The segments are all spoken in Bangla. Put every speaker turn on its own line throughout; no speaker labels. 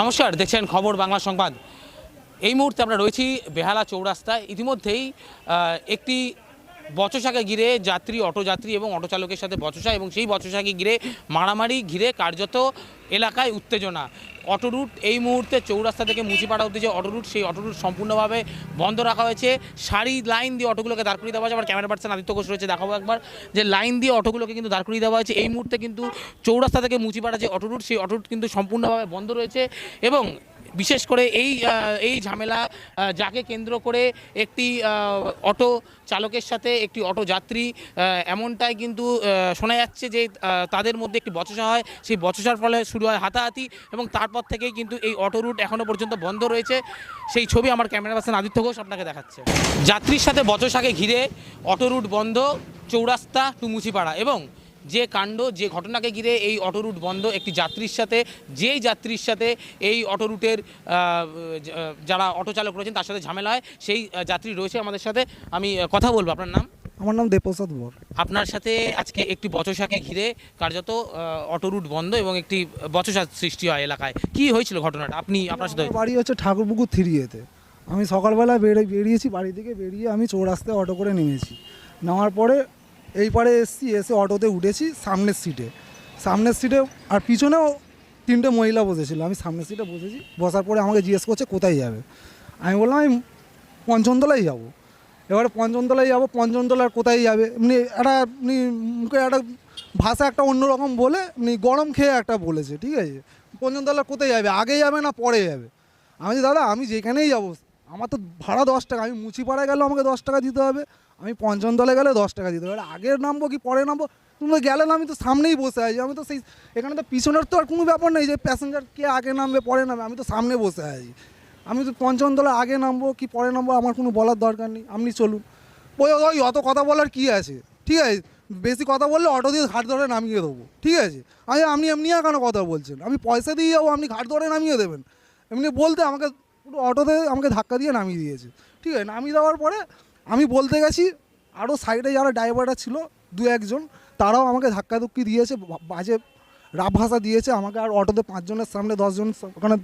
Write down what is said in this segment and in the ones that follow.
নমস্কার, দেখছেন খবর বাংলা সংবাদ। এই মুহূর্তে আমরা রয়েছি বেহালা চৌরাস্তায়। ইতিমধ্যেই একটি বচসাকে ঘিরে যাত্রী অটো যাত্রী এবং অটো চালকের সাথে বচসা এবং সেই বচসাকে ঘিরে মারামারি ঘিরে কার্যত এলাকায় উত্তেজনা। অটো রুট এই মুহূর্তে চৌরাস্তা থেকে মুচিপাড়া অব্দি যে অটো রুট, সেই অটো রুট সম্পূর্ণভাবে বন্ধ রাখা হয়েছে। সারি লাইন দিয়ে অটোগুলোকে দাঁড় করিয়ে দেওয়া হয়েছে। আমার ক্যামেরা পার্সন আদিত্য ঘোষ রয়েছে, দেখাবো একবার। যে লাইন দিয়ে অটোগুলোকে কিন্তু দাঁড় করিয়ে দেওয়া হয়েছে। এই মুহূর্তে কিন্তু চৌরাস্তা থেকে মুচিপাড়া যে অটো রুট, সেই অটো রুট কিন্তু সম্পূর্ণভাবে বন্ধ রয়েছে এবং বিশেষ করে এই এই ঝামেলা যাকে কেন্দ্র করে একটি অটো চালকের সাথে একটি অটো যাত্রী এমনটাই কিন্তু শোনা যাচ্ছে যে তাদের মধ্যে একটি বচসা হয়। সেই বচসার ফলে শুরু হয় হাতাহাতি এবং তারপর থেকেই কিন্তু এই অটো রুট এখনও পর্যন্ত বন্ধ রয়েছে। সেই ছবি আমার ক্যামেরা পার্সন আদিত্য ঘোষ আপনাকে দেখাচ্ছে। যাত্রীর সাথে বচসাকে ঘিরে অটো রুট বন্ধ, চৌরাস্তা টু মুচিপাড়া এবং যে কাণ্ড যে ঘটনাকে ঘিরে এই অটোরুট বন্ধ একটি যাত্রীর সাথে যেই যাত্রীর সাথে এই অটো রুটের আহ, য- আহ, যারা অটো চালক রয়েছেন তার সাথে ঝামেলা হয় সেই যাত্রী রয়েছে আমাদের সাথে। আমি কথা বলব আপনার নাম?
আমার নাম দেবপ্রসাদ বর।
আপনার সাথে আজকে একটি বচসাকে ঘিরে কার্যত আহ, অটো রুট বন্ধ এবং একটি বচসা সৃষ্টি হয় এলাকায়। কি হয়েছিল ঘটনাটা? আপনি আপনার সাথে
বাড়ি হচ্ছে ঠাকুরপুকুর থ্রিয়েতে। আমি সকালবেলা বেরিয়ে বেরিয়েছি বাড়ি থেকে বেরিয়ে আমি চৌরাস্তায় অটো করে নেমেছি। নেওয়ার পরে এই পারে এসছি, এসে অটোতে উঠেছি সামনের সিটে সামনের সিটে আর পিছনেও তিনটে মহিলা বসেছিল। আমি সামনের সিটে বসেছি, বসার পরে আমাকে জিজ্ঞেস করছে কোথায় যাবে। আমি বললাম, আমি পঞ্চমতলায় যাব। এবারে পঞ্চমতলায় যাব, পঞ্চমতলার কোথায় যাবে? এমনি একটা, এমনি মুখে একটা ভাষা একটা অন্যরকম বলে, এমনি গরম খেয়ে একটা বলেছে, ঠিক আছে? পঞ্চমতলার কোথায় যাবে? আগে যাবে না পরে যাবে? আমি দাদা, আমি যেখানেই যাব আমার তো ভাড়া দশ টাকা, আমি মুচিপাড়ায় গেলেও আমাকে দশ টাকা দিতে হবে, আমি পঞ্চমতলায় গেলে দশ টাকা দিতে হবে। আগে নামবো কি পরে নামবো? তুমি গেলে না, আমি তো সামনেই বসে আছি। আমি তো সেই, এখানে তো পিছনের তো আর কোনো ব্যাপার নেই যে প্যাসেঞ্জার কে আগে নামবে, পরে নামবে, আমি তো সামনে বসে আছি। আমি তো পঞ্চমতলা আগে নামবো কি পরে নামবো আমার কোনো বলার দরকার নেই, আপনি চলুন। ওই অত কথা বলার কি আছে? ঠিক আছে, বেশি কথা বললে অটো দিয়ে ঘাট ধরে নামিয়ে দেবো। ঠিক আছে আমি আপনি এমনি কেন কথা বলছেন? আমি পয়সা দিয়ে যাব, আপনি ঘাট ধরে নামিয়ে দেবেন। এমনি বলতে আমাকে পুরো অটোতে আমাকে ধাক্কা দিয়ে নামিয়ে দিয়েছে। ঠিক আছে, নামিয়ে দেওয়ার পরে আমি বলতে গেছি আরও সাইডে যারা ড্রাইভাররা ছিল, দু একজন, তারাও আমাকে ধাক্কাধুক্কি দিয়েছে বাজে রাব ভাষা দিয়েছে আমাকে, আর অটোতে পাঁচজনের সামনে দশজন ওখানে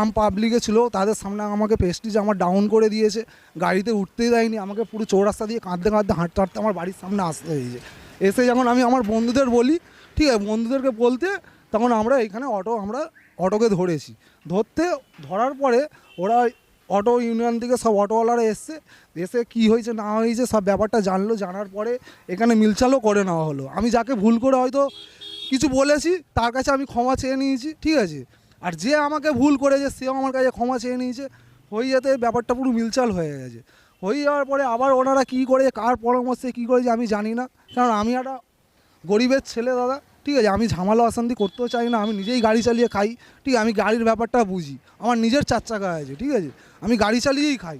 আম পাবলিকে ছিল, তাদের সামনে আমাকে পেস্টিজ আমার ডাউন করে দিয়েছে, গাড়িতে উঠতেই দেয়নি, আমাকে পুরো চৌরাস্তা দিয়ে কাঁদতে কাঁদতে, হাঁটতে হাঁটতে আমার বাড়ির সামনে আসতে হয়েছে। এসে যখন আমি আমার বন্ধুদের বলি, ঠিক আছে, বন্ধুদেরকে বলতে তখন আমরা এখানে অটো, আমরা অটোকে ধরেছি। ধরতে, ধরার পরে ওরা অটো ইউনিয়ন থেকে সব অটোওয়ালারা এসছে। এসে কি হয়েছে, না হয়েছে, সব ব্যাপারটা জানলো। জানার পরে এখানে মিলচালও করে নেওয়া হলো। আমি যাকে ভুল করে হয়তো কিছু বলেছি, তার কাছে আমি ক্ষমা চেয়ে নিয়েছি, ঠিক আছে? আর যে আমাকে ভুল করেছে, সেও আমার কাছে ক্ষমা চেয়ে নিয়েছে। হয়ে যেতে ব্যাপারটা পুরো মিলচাল হয়ে গেছে। হয়ে যাওয়ার পরে আবার ওনারা কী করে কার পরামর্শে কী করেছে আমি জানি না। কারণ আমি একটা গরিবের ছেলে, দাদা। ঠিক আছে, আমি ঝামেলা অশান্তি করতেও চাই না, আমি নিজেই গাড়ি চালিয়ে খাই, ঠিক আমি গাড়ির ব্যাপারটা বুঝি, আমার নিজের চার চাকা আছে, ঠিক আছে, আমি গাড়ি চালিয়েই খাই।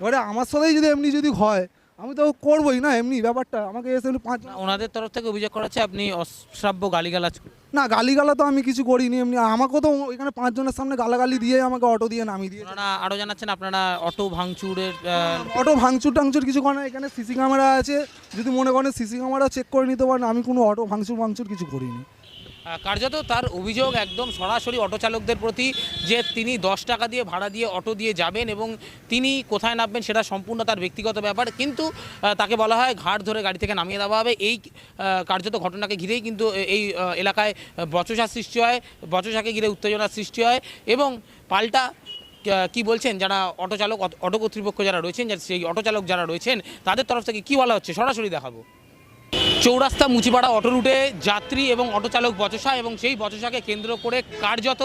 এবারে আমার সাথেই যদি এমনি যদি হয় আমি তো করবোই না এমনি ব্যাপারটা। আমাকে এসে পাঁচ
ওনাদের তরফ থেকে অভিযোগ করা হচ্ছে আপনি অশ্রাব্য গালিগালাজ
না গালিগালা তো আমি কিছু করিনি এমনি আমাকেও তো এখানে পাঁচজনের সামনে গালাগালি দিয়ে আমাকে অটো দিয়ে নামিয়ে দিয়ে
ওনারা আরও জানাচ্ছেন আপনারা অটো ভাঙচুরের
অটো ভাঙচুর টাংচুর কিছু করে না এখানে সিসি ক্যামেরা আছে যদি মনে করেন সিসি ক্যামেরা চেক করে নিতে পারেন আমি কোনো অটো ভাঙচুর ভাঙচুর কিছু করিনি।
কার্যত তার অভিযোগ একদম সরাসরি অটো চালকদের প্রতি যে তিনি দশ টাকা দিয়ে ভাড়া দিয়ে অটো দিয়ে যাবেন এবং তিনি কোথায় নামবেন সেটা সম্পূর্ণ তার ব্যক্তিগত ব্যাপার। কিন্তু তাকে বলা হয় ঘাট ধরে গাড়ি থেকে নামিয়ে দেওয়া হবে। এই কার্যত ঘটনাকে ঘিরেই কিন্তু এই এলাকায় বচসা সৃষ্টি হয়, বচসাকে ঘিরে উত্তেজনার সৃষ্টি হয় এবং পাল্টা কি বলছেন, যারা অটো চালক, অটো কর্তৃপক্ষ যারা রয়েছেন সেই অটো চালক যারা রয়েছেন, তাদের তরফ থেকে কি বলা হচ্ছে? সরাসরি দেখাবো। চৌরাস্তা মুচিপাড়া অটো রুটে যাত্রী এবং অটো চালক বচসা এবং সেই বচসাকে কেন্দ্র করে কার্যত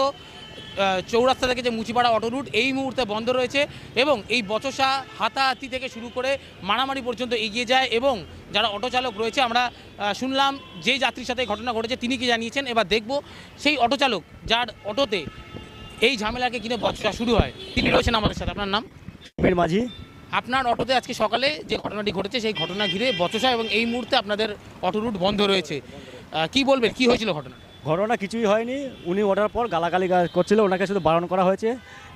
চৌরাস্তা থেকে যে মুচিপাড়া অটো রুট, এই মুহূর্তে বন্ধ রয়েছে এবং এই বচসা হাতাহাতি থেকে শুরু করে মারামারি পর্যন্ত এগিয়ে যায় এবং যারা অটো চালক রয়েছে, আমরা শুনলাম যে যাত্রীর সাথে ঘটনা ঘটেছে, তিনি কি জানিয়েছেন? এবার দেখব সেই অটো চালক যার অটোতে এই ঝামেলাকে কিনে বচসা শুরু হয়। তিনি রয়েছেন আমাদের সাথে। আপনার নাম?
মাঝি।
আপনার অটোতে আজকে সকালে যে ঘটনাটি ঘটেছে সেই ঘটনা ঘিরে বচসা এবং এই মুহূর্তে আপনাদের অটো রুট বন্ধ রয়েছে। কি বলবেন? কি হয়েছিল ঘটনা?
ঘটনা কিছুই হয়নি। উনি ওঠার পর গালাগালি করছিল ওনাকে শুধু বারণ করা হয়েছে।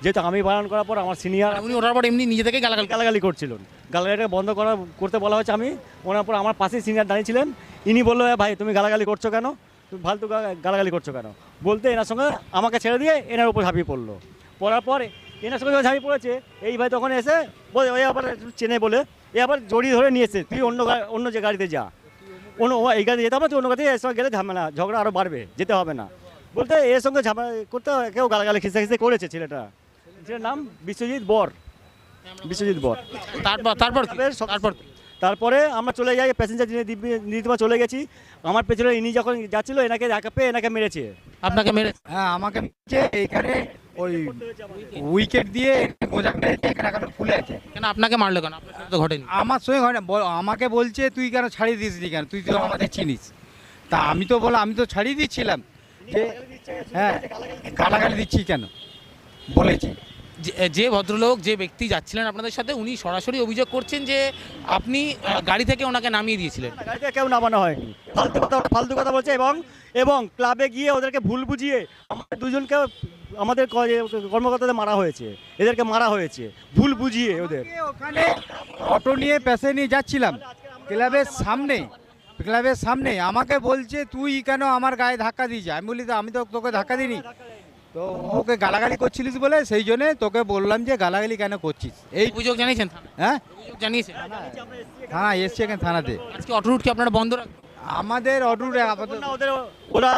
যেহেতু আমি বারণ করার পর আমার সিনিয়র
উনি ওঠার পর এমনি নিজে থেকে গালাগাল
গালাগালি করছিলেন। গালাগালিটা বন্ধ করা করতে বলা হয়েছে আমি। ওনার পর আমার পাশেই সিনিয়র দাঁড়িয়েছিলেন ইনি বলল "এ ভাই তুমি গালাগালি করছ কেন? তুমি ফালতু গালাগালি করছ কেন? বলতে এনার সঙ্গে আমাকে ছেড়ে দিয়ে এনার উপর ঝাঁপিয়ে পড়ল। পড়ার পর এনার সঙ্গে ঝাঁপিয়ে পড়েছে। এই ভাই তখন এসে বলে ওই আবার চেনে বলে এ আবার জড়িয়ে ধরে নিয়েছে তুই অন্য গা- অন্য যে গাড়িতে যা। অন্য ও এই গাড়িতে যেতে হবে তুই অন্য গাড়িতে এর সঙ্গে গেলে ঝামেলা ঝগড়া আরও বাড়বে যেতে হবে না। বলতে এর সঙ্গে ঝামেলা করতে কেউ গালাগালি খিসে খিসে করেছে ছেলেটা। ছেলের নাম বিশ্বজিৎ বর। বিশ্বজিৎ বর।
তারপর তারপর
তারপরে
তারপর
আমরা চলে যাই প্যাসেঞ্জার যিনি নীতিমা চলে গেছি। আমার পেছনে ইনি যখন যাচ্ছিল এনাকে দেখা পেয়ে এনাকে মেরেছে।
আপনাকে মেরে
হ্যাঁ আমাকে এইখানে ওই উইকেট দিয়ে গোজা মেরেছে এখানে এখন ফুলে আছে।
কেন আপনাকে মারলো কেন? আপনার সাথে তো ঘটেনি।
আমার সঙ্গে হয় না। বল- আমাকে বলছে তুই কেন ছাড়িয়ে দিসনি কেন? তুই তো আমাদের চিনিস। তা আমি তো বলো আমি তো ছাড়িয়ে দিচ্ছিলাম যে হ্যাঁ গালাগালি দিচ্ছি কেন? বলেছি।
যে- যে ভদ্রলোক যে ব্যক্তি যাচ্ছিলেন আপনাদের সাথে উনি সরাসরি অভিযোগ করছেন যে আপনি গাড়ি থেকে ওনাকে নামিয়ে দিয়েছিলেন।
কেউ নামানো হয়নি। ফালতু কথা ফালতু কথা বলছে এবং এবং ক্লাবে গিয়ে ওদেরকে ভুল বুঝিয়ে আমাদের দুজনকে আমাদের কর্মকর্তাদের মারা হয়েছে এদেরকে মারা হয়েছে ভুল বুঝিয়ে ওদের।
ওখানে অটো নিয়ে প্যাসে নিয়ে যাচ্ছিলাম। ক্লাবের সামনে ক্লাবের সামনে আমাকে বলছে তুই কেন আমার গায়ে ধাক্কা দিয়েছিস আমি বলি তো আমি তো তোকে ধাক্কা দিইনি। তো ওকে গালাগালি করছিলিস বলে সেই জন্য তোকে বললাম যে গালাগালি কেন করছিস? এই
অভিযোগ জানিয়েছেন
হ্যাঁ?
জানিয়েছেন?
থানা এসছি এখানে থানাতে।
আজকে অটো রুট কি আপনারা বন্ধ রাখবেন?
আমাদের অডুর আপাতত
না ওদের ওরা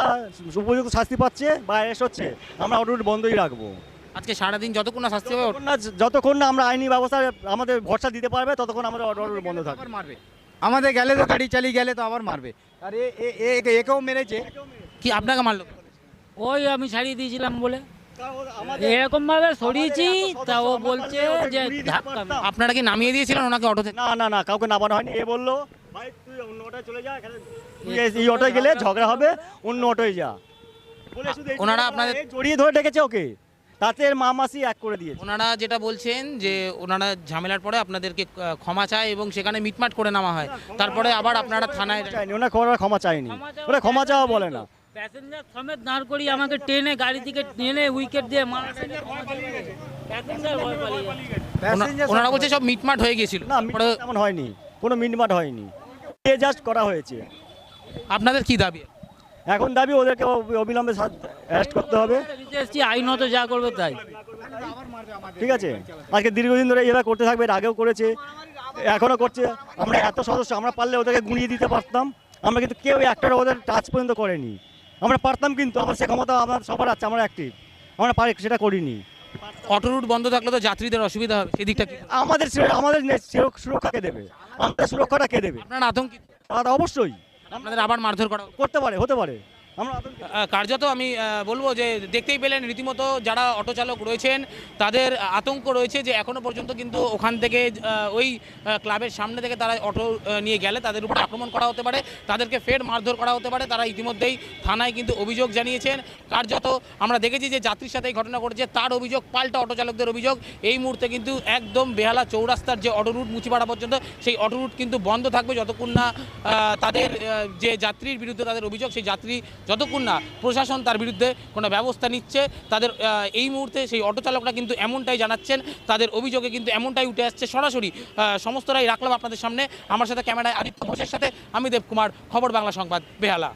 উপযুক্ত শাস্তি পাচ্ছে বা এস হচ্ছে। আমরা অটোটা বন্ধই রাখব।
আজকে সারাদিন যতক্ষণ না শাস্তি হবে
যতক্ষণ না যতক্ষণ না আমরা আইনি ব্যবস্থা আমাদের ভরসা দিতে পারবে ততক্ষণ আমাদের অটো বন্ধ থাকবে।
মারবে। আমাদের গেলে তো গাড়ি চালিয়ে গেলে তো আবার মারবে। আর এ- এ- এ- একেও মেরেছে।
কি আপনাকে মারলো?
ওই আমি ছাড়িয়ে দিয়েছিলাম বলে। এরকম ভাবে সরিয়েছি তা ও বলছে যে
আপনারা কি নামিয়ে দিয়েছিলেন ওনাকে অটো থেকে
না না না কাউকে নামানো হয়নি। এ বলল ভাই তুই অন্য অটোয় চলে যা এখানে তুই এই- অটোয় গেলে ঝগড়া হবে অন্য অটোয় যা। বলে শুধু এইটুকু
ওনারা আপনাদের-
এই জড়িয়ে ধরে ডেকেছে ওকে। তাতে এর মা মাসি এক করে দিয়েছে।
ওনারা যেটা বলছেন যে ওনারা ঝামেলার পরে আপনাদেরকে আহ, ক্ষমা চায় এবং সেখানে মিটমাট করে নেওয়া হয়। তারপরে আবার আপনারা থানায়
চাইনি ওরা ক্ষমা চায়নি। ওরা ক্ষমা চাওয়া বলে না।
প্যাসেঞ্জার সমেত দাঁড় করিয়ে আমাকে ট্রেনে গাড়ি থেকে টেনে উইকেট দিয়ে মারা প্যাসেঞ্জার ভয় পালিয়ে যাচ্ছে।
ওনা- ওনারা বলছে সব মিটমাট হয়ে গিয়েছিল
না
তারপরে
মিটমাট তেমন হয়নি। কোনো মিটমাট হয়নি। জাস্ট করা হয়েছে।
আপনাদের কি দাবি?
এখন দাবি ওদেরকে অবিলম্বে অ্যারেস্ট করতে হবে।
আইনত যা করবে তাই।
ঠিক আছে? আজকে দীর্ঘদিন ধরে এভাবে করতে থাকবে এর আগেও করেছে এখনও করছে। আমরা এত সদস্য আমরা পারলে ওদেরকে গুঁড়িয়ে দিতে পারতাম। আমরা কিন্তু কেউ একটা ওদের টাচ পর্যন্ত করেনি। আমরা পারতাম কিন্তু আমার সে ক্ষমতা আমার সবার আছে আমরা অ্যাক্টিভ আমরা পারি সেটা করিনি।
অটো রুট বন্ধ থাকলে তো যাত্রীদের অসুবিধা হবে। সেদিকটা কি?
আমাদের আমাদের নে- সুরক্ষা কে দেবে? আমাদের সুরক্ষাটা কে দেবে?
আপনারা আতঙ্কিত?
তারা অবশ্যই।
আপনাদের আবার মারধর করা হবে।
করতে পারে হতে পারে।
কার্যত আমি বলব যে দেখতেই পেলেন, রীতিমতো যারা অটো চালক রয়েছেন, তাদের আতঙ্ক রয়েছে যে এখনও পর্যন্ত কিন্তু ওখান থেকে ওই ক্লাবের সামনে থেকে তারা অটো নিয়ে গেলে তাদের উপর আক্রমণ করা হতে পারে, তাদেরকে ফের মারধর করা হতে পারে, তারা ইতিমধ্যেই থানায় কিন্তু অভিযোগ জানিয়েছেন। কার্যত আমরা দেখেছি যে যাত্রীর সাথে এই ঘটনা ঘটেছে, তার অভিযোগ পাল্টা অটো চালকদের অভিযোগ। এই মুহূর্তে কিন্তু একদম বেহালা চৌরাস্তার যে অটো রুট মুচিপাড়া পর্যন্ত, সেই অটো রুট কিন্তু বন্ধ থাকবে, যতক্ষণ না তাদের যে যাত্রীর বিরুদ্ধে তাদের অভিযোগ, সেই যাত্রী যতক্ষণ না প্রশাসন তার বিরুদ্ধে কোনো ব্যবস্থা নিচ্ছে, তাদের এই মুহূর্তে সেই অটো চালকরা কিন্তু এমনটাই জানাচ্ছেন, তাদের অভিযোগে কিন্তু এমনটাই উঠে আসছে। সরাসরি সমস্তটাই রাখলাম আপনাদের সামনে। আমার সাথে ক্যামেরায় আদিত্য ঘোষের সাথে আমি দেবকুমার, খবর বাংলা সংবাদ, বেহালা।